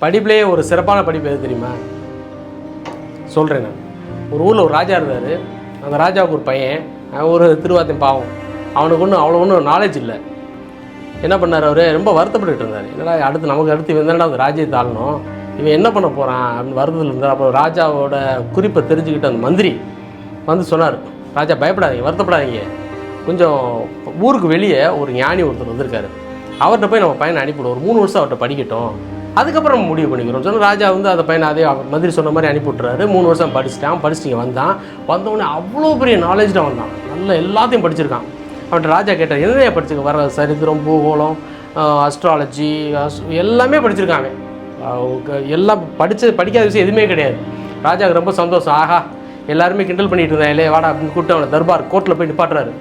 படிப்புலேயே ஒரு சிறப்பான படிப்பு எது தெரியுமா? சொல்கிறேன் நான். ஒரு ஊரில் ஒரு ராஜா இருந்தார். அந்த ராஜாவுக்கு ஒரு பையன் அவன் ஒரு திருவாத்தையும் பாவம். அவனுக்கு ஒன்றும் அவ்வளோ ஒன்றும் நாலேஜ் இல்லை. என்ன பண்ணார் அவர்? ரொம்ப வருத்தப்பட்டு இருந்தார். என்னடா அடுத்து நமக்கு அடுத்து என்னடா அந்த ராஜ்யத்தை ஆளணும் இவன் என்ன பண்ண போகிறான் அப்படின்னு வருத்தத்தில் இருந்தார். அப்புறம் ராஜாவோட குறிப்பை தெரிஞ்சுக்கிட்டு அந்த மந்திரி வந்து சொன்னார். ராஜா பயப்படாதீங்க வருத்தப்படாதீங்க. கொஞ்சம் ஊருக்கு வெளியே ஒரு ஞானி ஒருத்தர் வந்திருக்காரு. அவர்கிட்ட போய் நம்ம பையனை அனுப்பிவிடுவோம். ஒரு மூணு வருஷம் அவர்கிட்ட படிக்கட்டும். அதுக்கப்புறம் முடிவு பண்ணிக்கிறோம். சொன்னால் ராஜா வந்து அதை பையனை அதே அவர் மந்திரி சொன்ன மாதிரி அனுப்பி விட்றாரு மூணு வருஷம் படிச்சுட்டான். படிச்சுட்டு வந்தான். வந்தவொடனே அவ்வளோ பெரிய நாலேஜாக வந்தான். நல்ல எல்லாத்தையும் படிச்சிருக்கான். அவன்கிட்ட ராஜா கேட்டார் என்னையா படிச்சிருக்க? வர சரித்திரம் பூகோளம் அஸ்ட்ராலஜி எல்லாமே படிச்சிருக்காங்க. எல்லாம் படித்த படிக்காத விஷயம் எதுவுமே கிடையாது. ராஜாவுக்கு ரொம்ப சந்தோஷம். ஆஹா எல்லாருமே கிண்டல் பண்ணிட்டு இருந்தான் இல்லையே வாடா அப்படின்னு கூப்பிட்டு அவனை தர்பார் கோர்ட்டில் போய் நிப்பாட்டுறாரு.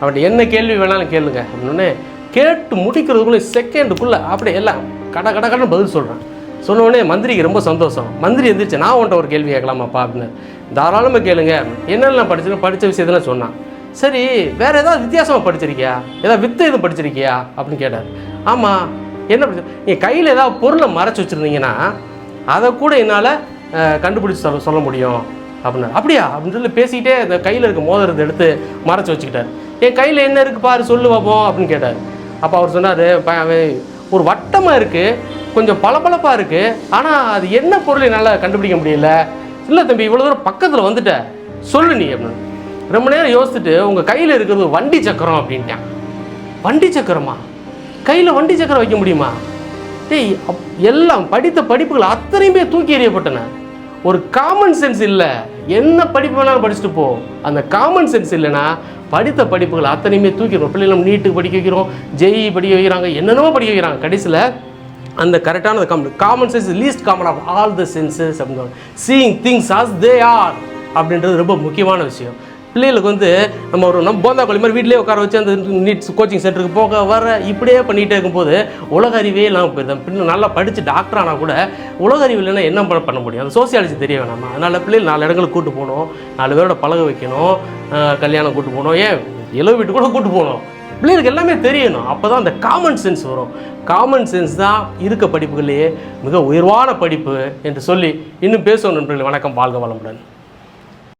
அவன்கிட்ட என்ன கேள்வி வேணாலும் கேளுங்க. அப்படின்னு கேட்டு முடிக்கிறதுக்குள்ளே செகண்டுக்குள்ளே அப்படியே எல்லாம் கட கட கடன்னு பதில் சொல்கிறேன் சொன்னோடனே மந்திரிக்கு ரொம்ப சந்தோஷம். மந்திரி எந்திரிச்சு நான் உன்ட்ட ஒரு கேள்வி கேட்கலாமாப்பா? அப்படின்னு. தாராளமாக கேளுங்க. என்னெல்லாம் படிச்சிருக்கேன் படித்த விஷயத்தெல்லாம் சொன்னான். சரி வேற ஏதாவது வித்தியாசமாக படிச்சிருக்கியா? ஏதாவது வித்து எதுவும் படிச்சிருக்கியா? அப்படின்னு கேட்டார். ஆமாம் என்ன படிச்சு நீங்கள் கையில் ஏதாவது பொருளை மறைச்சி வச்சுருந்தீங்கன்னா அதை கூட என்னால் கண்டுபிடிச்சி சொல்ல சொல்ல முடியும். அப்படின்னா அப்படியா? அப்படின்னு சொல்லி பேசிக்கிட்டே அந்த கையில் இருக்க மோதிரத்தை எடுத்து மறைச்சு வச்சுக்கிட்டார். என் கையில் என்ன இருக்குது பாரு சொல்லு பார்ப்போம் அப்படின்னு கேட்டார். அப்போ அவர் சொன்னார் ஒரு வட்டமாக இருக்குது கொஞ்சம் பளபளப்பாக இருக்குது ஆனால் அது என்ன பொருள் என்னால் கண்டுபிடிக்க முடியல? இல்லை தம்பி இவ்வளோ தூரம் பக்கத்தில் வந்துட்ட. சொல்லு நீ அப்படின்னு. ரொம்ப நேரம் யோசிச்சுட்டு உங்கள் கையில் இருக்கிறது வண்டி சக்கரம் அப்படின்ட்டான். வண்டி சக்கரமா? கையில் வண்டி சக்கரம் வைக்க முடியுமா? டேய் அப்- எல்லாம் படித்த படிப்புகள் அத்தனையுமே தூக்கி எறியப்பட்டன. ஒரு காமன் சென்ஸ் இல்லை. என்ன படிப்பு வேணாலும் படிச்சுட்டு போ. அந்த காமன் சென்ஸ் இல்லைன்னா படித்த படிப்புகள் அத்தனையுமே தூக்கிடுவோம் பிள்ளைகளும் நீட்டுக்கு படிக்க வைக்கிறோம் ஜெய் படிக்க வைக்கிறாங்க என்னென்னமோ படிக்க வைக்கிறாங்க. கடைசியில் அந்த கரெக்டான common common sense least common of all the senses அப்படின்னு seeing things as they are அப்படின்றது ரொம்ப முக்கியமான விஷயம். பிள்ளைகளுக்கு வந்து நம்ம ஒரு நம்ம போந்தா கோழி மாதிரி வீட்டிலேயே உட்கார வச்சு அந்த நீட் கோச்சிங் சென்டருக்கு போக வர இப்படியே பண்ணிகிட்டே இருக்கும்போது உலக அறிவே இல்லாமல் போயிருந்தேன் பின்ன நல்லா படித்து டாக்டர் ஆனால் கூட உலக அறிவு இல்லைன்னா என்ன பண்ண பண்ண முடியும்? அந்த சோசியாலஜி தெரிய வேணாமா? அதனால் பிள்ளைகள் நாலு இடங்களுக்கு கூட்டு போகணும். நாலு பேரோட பழக வைக்கணும். கல்யாணம் கூட்டு போகணும். ஏன்? இளவு வீட்டு கூட கூட்டு போகணும். பிள்ளைகளுக்கு எல்லாமே தெரியணும். அப்போ தான் அந்த காமன் சென்ஸ் வரும். காமன் சென்ஸ் தான் இருக்க படிப்புகளையே மிக உயர்வான படிப்பு என்று சொல்லி இன்னும் பேசுவோம் நண்பர்களே. வணக்கம். வாழ்க வளமுடன்.